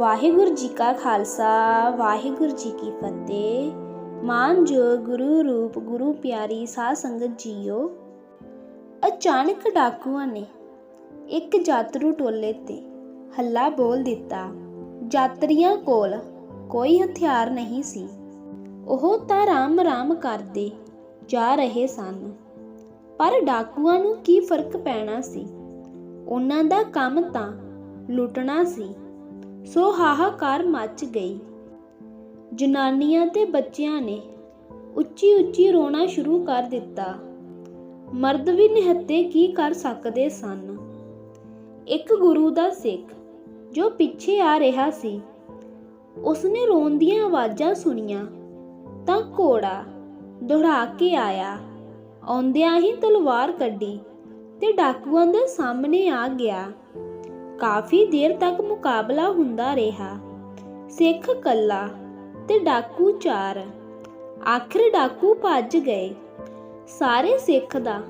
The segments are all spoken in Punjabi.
ਵਾਹਿਗੁਰੂ ਜੀ ਕਾ ਖਾਲਸਾ, ਵਾਹਿਗੁਰੂ ਜੀ ਕੀ ਫਤਿਹ। ਮਾਨਜੋ ਗੁਰੂ ਰੂਪ ਗੁਰੂ ਪਿਆਰੀ ਸਾਧ ਸੰਗਤ ਜੀਓ। ਅਚਾਨਕ ਡਾਕੂਆਂ ਨੇ ਇੱਕ ਯਾਤਰੂ ਟੋਲੇ ਤੇ ਹੱਲਾ ਬੋਲ ਦਿੱਤਾ ਯਾਤਰੀਆਂ ਕੋਲ ਕੋਈ ਹਥਿਆਰ ਨਹੀਂ ਸੀ। ਉਹ ਤਾਂ ਰਾਮ-ਰਾਮ ਕਰਦੇ ਜਾ ਰਹੇ ਸਨ। ਪਰ ਡਾਕੂਆਂ ਨੂੰ ਕੀ ਫ਼ਰਕ ਪੈਣਾ ਸੀ? ਉਹਨਾਂ ਦਾ ਕੰਮ ਤਾਂ ਲੁੱਟਣਾ ਸੀ। ਸੋ ਹਾਹਾਕਾਰ ਮੱਚ ਗਈ। ਜਨਾਨੀਆਂ ਤੇ ਬੱਚਿਆਂ ਨੇ ਉੱਚੀ ਉੱਚੀ ਰੋਣਾ ਸ਼ੁਰੂ ਕਰ ਦਿੱਤਾ। ਮਰਦ ਵੀ ਨਿਹੱਤੇ ਕੀ ਕਰ ਸਕਦੇ ਸਨ? ਇੱਕ ਗੁਰੂ ਦਾ ਸਿੱਖ ਜੋ ਪਿੱਛੇ ਆ ਰਿਹਾ ਸੀ, ਉਸਨੇ ਰੋਣ ਦੀਆਂ ਆਵਾਜ਼ਾਂ ਸੁਣੀਆਂ ਤਾਂ ਘੋੜਾ ਦੁਹਰਾ ਕੇ ਆਇਆ। ਆਉਂਦਿਆਂ ਹੀ ਤਲਵਾਰ ਕੱਢੀ ਤੇ ਡਾਕੂਆਂ ਦੇ ਸਾਹਮਣੇ ਆ ਗਿਆ। ਕਾਫੀ ਦੇਰ ਤੱਕ ਮੁਕਾਬਲਾ ਹੁੰਦਾ ਰਿਹਾ। ਸਿੱਖ ਕੱਲਾ ਤੇ ਡਾਕੂ ਚਾਰ। ਆਖਰ ਡਾਕੂ ਭੱਜ ਗਏ। ਸਾਰੇ ਸਿੱਖ ਦਾ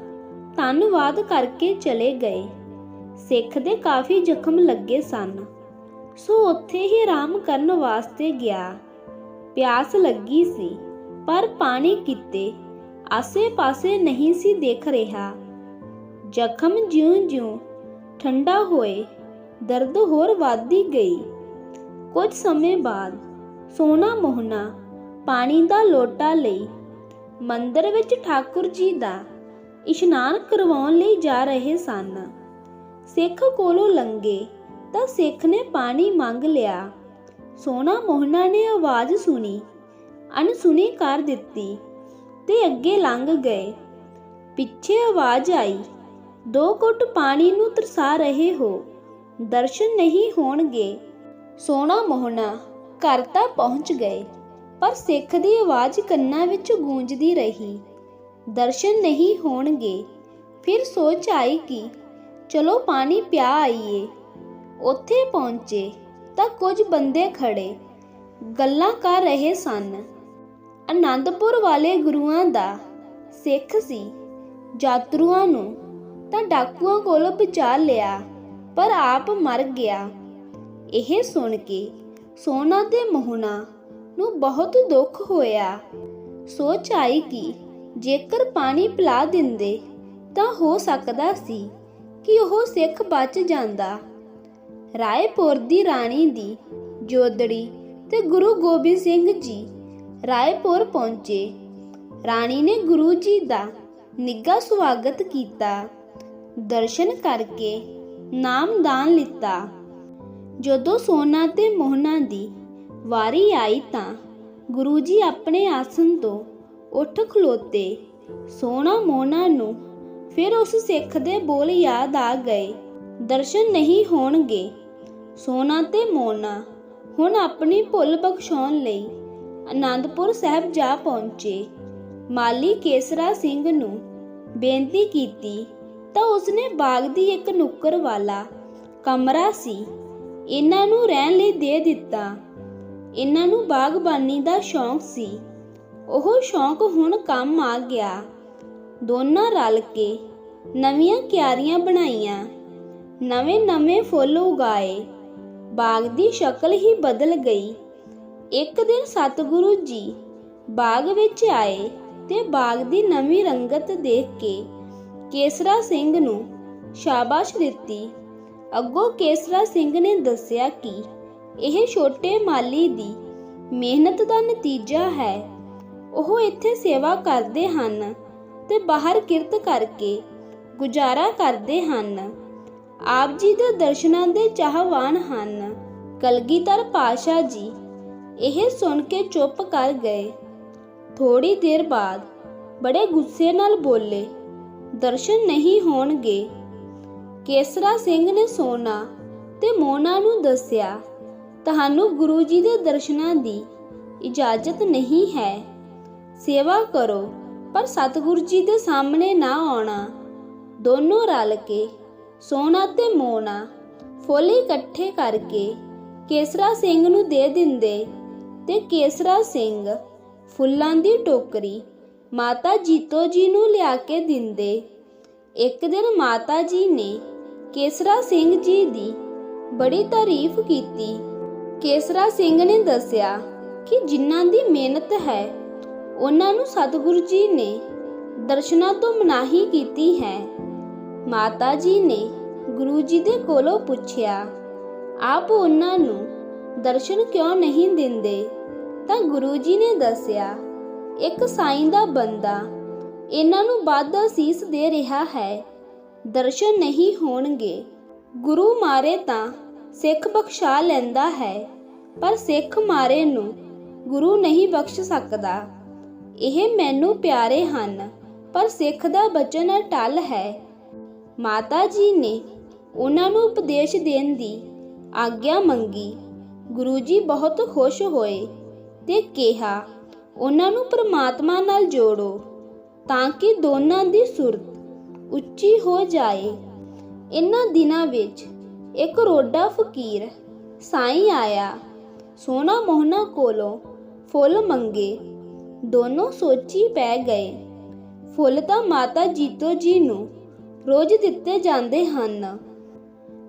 ਧੰਨਵਾਦ ਕਰਕੇ ਚਲੇ ਗਏ। ਸਿੱਖ ਦੇ ਕਾਫੀ ਜ਼ਖਮ ਲੱਗੇ ਸਨ। ਸੋ ਉੱਥੇ ਹੀ ਆਰਾਮ ਕਰਨ ਵਾਸਤੇ ਗਿਆ। ਪਿਆਸ ਲੱਗੀ ਸੀ, ਪਰ ਪਾਣੀ ਕਿਤੇ ਆਸੇ-ਪਾਸੇ ਨਹੀਂ ਸੀ ਦੇਖ ਰਿਹਾ। ਜ਼ਖਮ ਜਿਉਂ-ਜਿਉਂ ਠੰਡਾ ਹੋਏ ਦਰਦ ਹੋਰ ਵੱਧਦੀ ਗਈ। ਕੁਝ ਸਮੇਂ ਬਾਅਦ ਸੋਨਾ ਮੋਹਨਾ ਪਾਣੀ ਦਾ ਲੋਟਾ ਲਈ ਮੰਦਰ ਵਿੱਚ ਠਾਕੁਰ ਜੀ ਦਾ ਇਸ਼ਨਾਨ ਕਰਵਾਉਣ ਲਈ ਜਾ ਰਹੇ ਸਨ। ਸਿੱਖ ਕੋਲੋਂ ਲੰਗੇ ਤਾਂ ਸਿੱਖ ਨੇ ਪਾਣੀ ਮੰਗ ਲਿਆ। ਸੋਨਾ ਮੋਹਨਾ ਨੇ ਆਵਾਜ਼ ਸੁਣੀ, ਅਣਸੁਣੀ ਕਰ ਦਿੱਤੀ ਤੇ ਅੱਗੇ ਲੰਘ ਗਏ। ਪਿੱਛੇ ਆਵਾਜ਼ ਆਈ, ਦੋ ਘੁੱਟ ਪਾਣੀ ਨੂੰ ਤਰਸਾ ਰਹੇ ਹੋ। ਦਰਸ਼ਨ ਨਹੀਂ ਹੋਣਗੇ। ਸੋਨਾ ਮੋਹਣਾ ਘਰ ਤਾਂ ਪਹੁੰਚ ਗਏ, ਪਰ ਸਿੱਖ ਦੀ ਆਵਾਜ਼ ਕੰਨਾਂ ਵਿੱਚ ਗੂੰਜਦੀ ਰਹੀ। ਦਰਸ਼ਨ ਨਹੀਂ ਹੋਣਗੇ। ਫਿਰ ਸੋਚ ਆਈ ਕਿ ਚਲੋ ਪਾਣੀ ਪਿਆ ਆਈਏ। ਉੱਥੇ ਪਹੁੰਚੇ ਤਾਂ ਕੁਝ ਬੰਦੇ ਖੜੇ। ਗੱਲਾਂ ਕਰ ਰਹੇ ਸਨ। ਆਨੰਦਪੁਰ ਵਾਲੇ ਗੁਰੂਆਂ ਦਾ ਸਿੱਖ ਸੀ। ਯਾਤਰੂਆਂ ਨੂੰ ਤਾਂ ਡਾਕੂਆਂ ਕੋਲੋਂ ਬਚਾ ਲਿਆ। ਪਰ ਆਪ ਮਰ ਗਿਆ। ਇਹ ਸੁਣ ਕੇ ਸੋਨਾ ਤੇ ਮੋਹਣਾ ਨੂੰ ਬਹੁਤ ਦੁੱਖ ਹੋਇਆ। ਸੋਚ ਆਈ ਕਿ ਜੇਕਰ ਪਾਣੀ ਪਿਲਾ ਦਿੰਦੇ ਤਾਂ ਹੋ ਸਕਦਾ ਸੀ ਕਿ ਉਹ ਸਿੱਖ ਬਚ ਜਾਂਦਾ। ਰਾਏਪੁਰ ਦੀ ਰਾਣੀ ਦੀ ਜੋਦੜੀ ਤੇ ਗੁਰੂ ਗੋਬਿੰਦ ਸਿੰਘ ਜੀ ਰਾਏਪੁਰ ਪਹੁੰਚੇ। ਰਾਣੀ ਨੇ ਗੁਰੂ ਜੀ ਦਾ ਨਿੱਘਾ ਸਵਾਗਤ ਕੀਤਾ। ਦਰਸ਼ਨ ਕਰਕੇ ਨਾਮਦਾਨ ਲਿੱਤਾ। ਜਦੋਂ ਸੋਨਾ ਤੇ ਮੋਹਨਾ ਦੀ ਵਾਰੀ ਆਈ ਤਾਂ ਗੁਰੂ ਜੀ ਆਪਣੇ ਆਸਨ ਤੋਂ ਉੱਠ ਖਲੋਤੇ। ਸੋਨਾ ਮੋਹਨਾ ਨੂੰ ਫਿਰ ਉਸ ਸਿੱਖ ਦੇ ਬੋਲ ਯਾਦ ਆ ਗਏ। ਦਰਸ਼ਨ ਨਹੀਂ ਹੋਣਗੇ। ਸੋਨਾ ਤੇ ਮੋਹਨਾ ਹੁਣ ਆਪਣੀ ਭੁੱਲ ਬਖਸ਼ਾਉਣ ਲਈ ਆਨੰਦਪੁਰ ਸਾਹਿਬ ਜਾ ਪਹੁੰਚੇ। ਮਾਲੀ ਕੇਸਰਾ ਸਿੰਘ ਨੂੰ ਬੇਨਤੀ ਕੀਤੀ ਤਾਂ ਉਸਨੇ ਬਾਗ ਦੀ ਇੱਕ ਨੁੱਕਰ ਵਾਲਾ ਕਮਰਾ ਸੀ। ਇਹਨਾਂ ਨੂੰ ਰਹਿਣ ਲਈ ਦੇ ਦਿੱਤਾ। ਇਹਨਾਂ ਨੂੰ ਬਾਗਬਾਨੀ ਦਾ ਸ਼ੌਂਕ ਸੀ। ਉਹ ਸ਼ੌਂਕ ਹੁਣ ਕੰਮ ਆ ਗਿਆ। ਦੋਨਾਂ ਰਲ ਕੇ ਨਵੀਆਂ ਕਿਆਰੀਆਂ ਬਣਾਈਆਂ। ਨਵੇਂ-ਨਵੇਂ ਫੁੱਲ ਉਗਾਏ। ਬਾਗ ਦੀ ਸ਼ਕਲ ਹੀ ਬਦਲ ਗਈ। ਇੱਕ ਦਿਨ ਸਤਿਗੁਰੂ ਜੀ ਬਾਗ ਵਿੱਚ ਆਏ ਤੇ ਬਾਗ ਦੀ ਨਵੀਂ ਰੰਗਤ ਦੇਖ ਕੇ ਕੇਸਰਾ ਸਿੰਘ ਨੂੰ ਸ਼ਾਬਾਸ਼ ਦਿੱਤੀ। ਅੱਗੋਂ ਕੇਸਰਾ ਸਿੰਘ ਨੇ ਦੱਸਿਆ ਕਿ ਇਹ ਛੋਟੇ ਮਾਲੀ ਦੀ ਮਿਹਨਤ ਦਾ ਨਤੀਜਾ ਹੈ। ਉਹ ਇੱਥੇ ਸੇਵਾ ਕਰਦੇ ਹਨ ਤੇ ਬਾਹਰ ਕਿਰਤ ਕਰਕੇ ਗੁਜ਼ਾਰਾ ਕਰਦੇ ਹਨ। ਆਪ ਜੀ ਦੇ ਦਰਸ਼ਨਾਂ ਦੇ ਚਾਹਵਾਨ ਹਨ। ਕਲਗੀਧਰ ਪਾਸ਼ਾ ਜੀ ਇਹ ਸੁਣ ਕੇ ਚੁੱਪ ਕਰ ਗਏ। ਥੋੜੀ ਦੇਰ ਬਾਅਦ ਬੜੇ ਗੁੱਸੇ ਨਾਲ ਬੋਲੇ ਦਰਸ਼ਨ ਨਹੀਂ ਹੋਣਗੇ। ਕੇਸਰਾ ਸਿੰਘ ਨੇ ਸੋਨਾ ਤੇ ਮੋਨਾ ਨੂੰ ਦੱਸਿਆ, ਤੁਹਾਨੂੰ ਗੁਰੂ ਜੀ ਦੇ ਦਰਸ਼ਨਾਂ ਦੀ ਇਜਾਜ਼ਤ ਨਹੀਂ ਹੈ। ਸੇਵਾ ਕਰੋ, ਪਰ ਸਤਿਗੁਰੂ ਜੀ ਦੇ ਸਾਹਮਣੇ ਨਾ ਆਉਣਾ। ਦੋਨੋਂ ਰਲ ਕੇ ਸੋਨਾ ਤੇ ਮੋਨਾ ਫੁੱਲ ਇਕੱਠੇ ਕਰਕੇ ਕੇਸਰਾ ਸਿੰਘ ਨੂੰ ਦੇ ਦਿੰਦੇ ਤੇ ਕੇਸਰਾ ਸਿੰਘ ਫੁੱਲਾਂ ਦੀ ਟੋਕਰੀ ਮਾਤਾ ਜੀਤੋ ਜੀ ਨੂੰ ਲਿਆ ਕੇ ਦਿੰਦੇ। ਇੱਕ ਦਿਨ ਮਾਤਾ ਜੀ ਨੇ ਕੇਸਰਾ ਸਿੰਘ ਜੀ ਦੀ ਬੜੀ ਤਾਰੀਫ ਕੀਤੀ। ਕੇਸਰਾ ਸਿੰਘ ਨੇ ਦੱਸਿਆ ਕਿ ਜਿਨ੍ਹਾਂ ਦੀ ਮਿਹਨਤ ਹੈ, ਉਹਨਾਂ ਨੂੰ ਸਤਿਗੁਰੂ ਜੀ ਨੇ ਦਰਸ਼ਨਾਂ ਤੋਂ ਮਨਾਹੀ ਕੀਤੀ ਹੈ। ਮਾਤਾ ਜੀ ਨੇ ਗੁਰੂ ਜੀ ਦੇ ਕੋਲੋਂ ਪੁੱਛਿਆ, ਆਪ ਉਹਨਾਂ ਨੂੰ ਦਰਸ਼ਨ ਕਿਉਂ ਨਹੀਂ ਦਿੰਦੇ? ਤਾਂ ਗੁਰੂ ਜੀ ਨੇ ਦੱਸਿਆ ਇੱਕ ਸਾਈਂ ਦਾ ਬੰਦਾ ਇਹਨਾਂ ਨੂੰ ਵੱਧ ਅਸੀਸ ਦੇ ਰਿਹਾ ਹੈ। ਦਰਸ਼ਨ ਨਹੀਂ ਹੋਣਗੇ। ਗੁਰੂ ਮਾਰੇ ਤਾਂ ਸਿੱਖ ਬਖਸ਼ਾ ਲੈਂਦਾ ਹੈ, ਪਰ ਸਿੱਖ ਮਾਰੇ ਨੂੰ ਗੁਰੂ ਨਹੀਂ ਬਖਸ਼ ਸਕਦਾ। ਇਹ ਮੈਨੂੰ ਪਿਆਰੇ ਹਨ, ਪਰ ਸਿੱਖ ਦਾ ਬਚਨ ਅਟਲ ਹੈ। ਮਾਤਾ ਜੀ ਨੇ ਉਹਨਾਂ ਨੂੰ ਉਪਦੇਸ਼ ਦੇਣ ਦੀ ਆਗਿਆ ਮੰਗੀ। ਗੁਰੂ ਜੀ ਬਹੁਤ ਖੁਸ਼ ਹੋਏ ਤੇ ਕਿਹਾ ਉਹਨਾਂ ਨੂੰ ਪ੍ਰਮਾਤਮਾ ਨਾਲ ਜੋੜੋ ਤਾਂ ਕਿ ਦੋਨਾਂ ਦੀ ਸੁਰਤ ਉੱਚੀ ਹੋ ਜਾਏ। ਇਨ੍ਹਾਂ ਦਿਨਾਂ ਵਿੱਚ ਇੱਕ ਰੋਡਾ ਫਕੀਰ ਸਾਈਂ ਆਇਆ। ਸੋਨਾ ਮੋਹਨਾ ਕੋਲੋਂ ਫੁੱਲ ਮੰਗੇ। ਦੋਨੋਂ ਸੋਚੀ ਪੈ ਗਏ। ਫੁੱਲ ਤਾਂ ਮਾਤਾ ਜੀਤੋ ਜੀ ਨੂੰ ਰੋਜ਼ ਦਿੱਤੇ ਜਾਂਦੇ ਹਨ।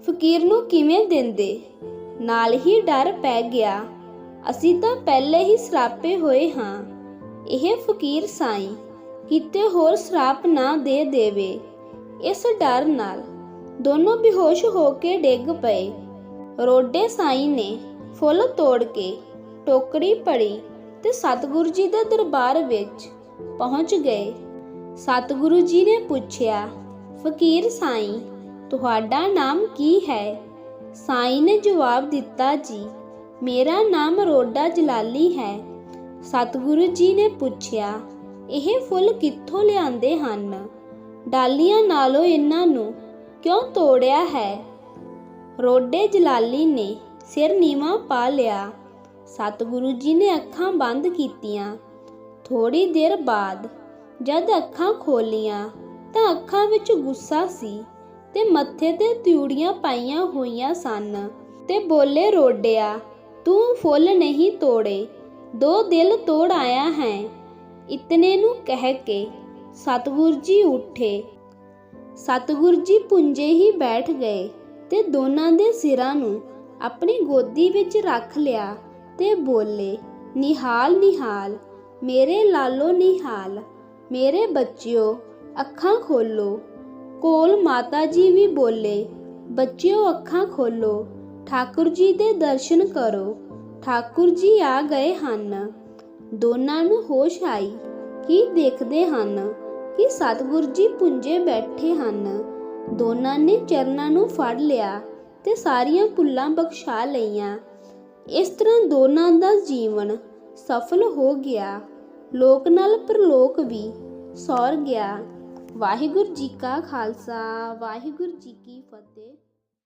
ਫਕੀਰ ਨੂੰ ਕਿਵੇਂ ਦਿੰਦੇ? ਨਾਲ ਹੀ ਡਰ ਪੈ ਗਿਆ। ਅਸੀਂ ਤਾਂ ਪਹਿਲੇ ਹੀ ਸਰਾਪੇ ਹੋਏ ਹਾਂ। ਇਹ ਫਕੀਰ ਸਾਈਂ ਕਿਤੇ ਹੋਰ ਸਰਾਪ ਨਾ ਦੇ ਦੇਵੇ। ਇਸ ਡਰ ਨਾਲ ਦੋਨੋਂ ਬੇਹੋਸ਼ ਹੋ ਕੇ ਡਿੱਗ ਪਏ। ਰੋਡੇ ਸਾਈਂ ਨੇ ਫੁੱਲ ਤੋੜ ਕੇ ਟੋਕਰੀ ਪੜੀ ਤੇ ਸਤਿਗੁਰੂ ਜੀ ਦੇ ਦਰਬਾਰ ਵਿੱਚ ਪਹੁੰਚ ਗਏ। ਸਤਿਗੁਰੂ ਜੀ ਨੇ ਪੁੱਛਿਆ, ਫਕੀਰ ਸਾਈਂ, ਤੁਹਾਡਾ ਨਾਮ ਕੀ ਹੈ? ਸਾਈਂ ਨੇ ਜਵਾਬ ਦਿੱਤਾ, ਜੀ ਮੇਰਾ ਨਾਮ ਰੋਡਾ ਜਲਾਲੀ ਹੈ। ਸਤਿਗੁਰੂ ਜੀ ਨੇ ਪੁੱਛਿਆ, ਇਹ ਫੁੱਲ ਕਿੱਥੋਂ ਲਿਆਂਦੇ ਹਨ? ਡਾਲੀਆਂ ਨਾਲੋਂ ਇਹਨਾਂ ਨੂੰ ਕਿਉਂ ਤੋੜਿਆ ਹੈ? ਰੋਡੇ ਜਲਾਲੀ ਨੇ ਸਿਰ ਨੀਵਾ ਪਾ ਲਿਆ। ਸਤਿਗੁਰੂ ਜੀ ਨੇ ਅੱਖਾਂ ਬੰਦ ਕੀਤੀਆਂ। ਥੋੜੀ ਦੇਰ ਬਾਅਦ ਜਦ ਅੱਖਾਂ ਖੋਲੀਆਂ ਤਾਂ ਅੱਖਾਂ ਵਿੱਚ ਗੁੱਸਾ ਸੀ ਤੇ ਮੱਥੇ ਤੇ ਤਿਉੜੀਆਂ ਪਾਈਆਂ ਹੋਈਆਂ ਸਨ ਤੇ ਬੋਲੇ ਰੋਡਿਆ ਤੂੰ ਫੁੱਲ ਨਹੀਂ ਤੋੜੇ, ਦੋ ਦਿਲ ਤੋੜ ਆਇਆ ਹੈ। ਇਤਨੇ ਨੂੰ ਕਹਿ ਕੇ ਸਤਿਗੁਰ ਜੀ ਉੱਠੇ। ਸਤਿਗੁਰ ਜੀ ਪੁੰਜੇ ਹੀ ਬੈਠ ਗਏ ਤੇ ਦੋਨਾਂ ਦੇ ਸਿਰਾਂ ਨੂੰ ਆਪਣੀ ਗੋਦੀ ਵਿੱਚ ਰੱਖ ਲਿਆ ਤੇ ਬੋਲੇ, ਨਿਹਾਲ ਨਿਹਾਲ, ਮੇਰੇ ਲਾਲੋ ਨਿਹਾਲ, ਮੇਰੇ ਬੱਚਿਓ, ਅੱਖਾਂ ਖੋਲੋ। ਕੋਲ ਮਾਤਾ ਜੀ ਵੀ ਬੋਲੇ, ਬੱਚਿਓ, ਅੱਖਾਂ ਖੋਲੋ। ਠਾਕੁਰ ਜੀ ਦੇ ਦਰਸ਼ਨ ਕਰੋ। ਠਾਕੁਰ ਜੀ ਆ ਗਏ ਹਨ। ਦੋਨਾਂ ਨੂੰ ਹੋਸ਼ ਆਈ ਕੀ ਦੇਖਦੇ ਹਨ ਕਿ ਸਤਿਗੁਰ ਜੀ ਪੁੰਜੇ ਬੈਠੇ ਹਨ। ਦੋਨਾਂ ਨੇ ਚਰਨਾਂ ਨੂੰ ਫੜ ਲਿਆ ਤੇ ਸਾਰੀਆਂ ਭੁੱਲਾਂ ਬਖਸ਼ਾ ਲਈਆਂ। ਇਸ ਤਰ੍ਹਾਂ ਦੋਨਾਂ ਦਾ ਜੀਵਨ ਸਫਲ ਹੋ ਗਿਆ। ਲੋਕ ਨਾਲ ਪ੍ਰਲੋਕ ਵੀ ਸੌਰ ਗਿਆ। ਵਾਹਿਗੁਰੂ ਜੀ ਕਾ ਖਾਲਸਾ, ਵਾਹਿਗੁਰੂ ਜੀ ਕੀ ਫਤਿਹ।